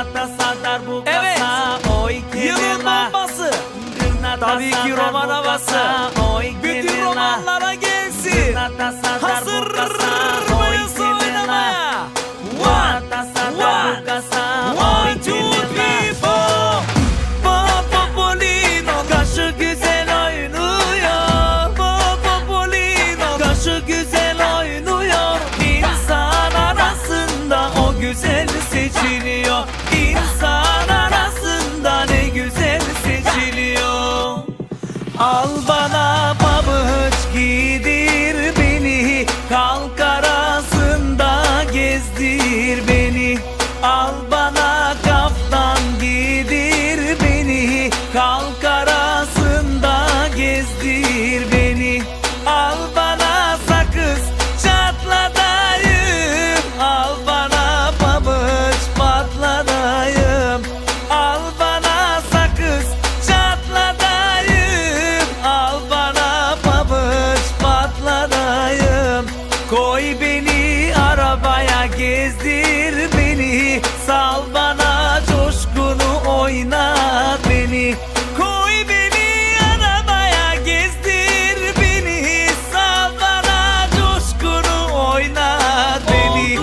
Gırnatasa darbukasa Evet. Oy Yılın bombası. Tabii ki roman havası. Oy Bütün romanlara gelsin. Hazır mıyız oynamaya? One, One, Oy two, three, four. Popolino Kaşı güzel oynuyor Popolino Kaşı güzel oynuyor İnsan arasında o güzel seçiliyor Al bana pabuç giydir beni. Kalk arasında gezdir beni. Al bana kaftan gezdir beni. Sal bana coşkunu oyna beni. Koy beni arabaya gezdir beni. Sal bana coşkunu oyna beni.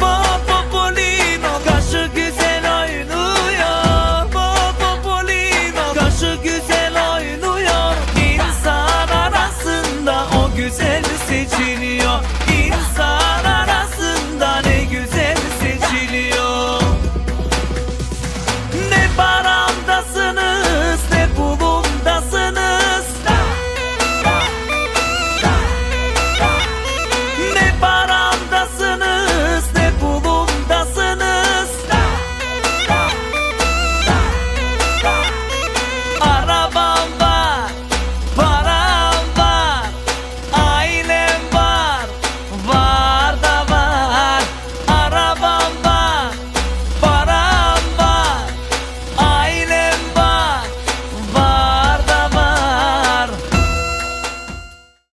Baba Polino kaşı güzel oynuyor. Baba Polino kaşı güzel oynuyor. İnsan arasında o güzel seçiliyor.